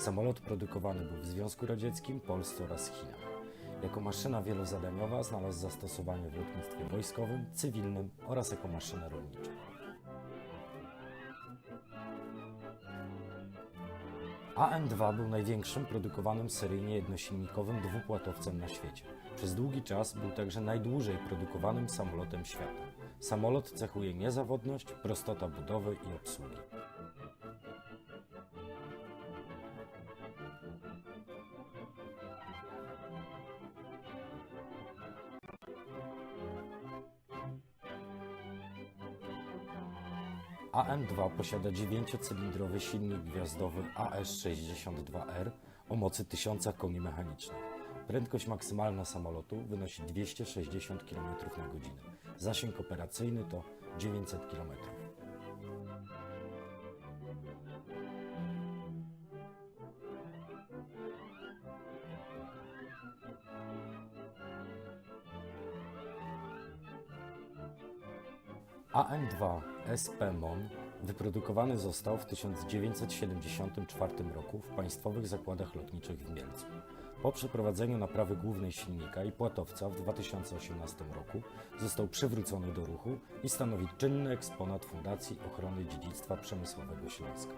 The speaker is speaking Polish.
Samolot produkowany był w Związku Radzieckim, Polsce oraz Chinach. Jako maszyna wielozadaniowa znalazł zastosowanie w lotnictwie wojskowym, cywilnym oraz jako maszyna rolnicza. AN-2 był największym produkowanym seryjnie jednosilnikowym dwupłatowcem na świecie. Przez długi czas był także najdłużej produkowanym samolotem świata. Samolot cechuje niezawodność, prostota budowy i obsługi. AN-2 posiada dziewięciocylindrowy silnik gwiazdowy AS-62R o mocy 1000 koni mechanicznych. Prędkość maksymalna samolotu wynosi 260 km na godzinę. Zasięg operacyjny to 900 km. AN-2 SP MON wyprodukowany został w 1974 roku w państwowych zakładach lotniczych w Mielcu. Po przeprowadzeniu naprawy głównej silnika i płatowca w 2018 roku został przywrócony do ruchu i stanowi czynny eksponat Fundacji Ochrony Dziedzictwa Przemysłowego Śląska.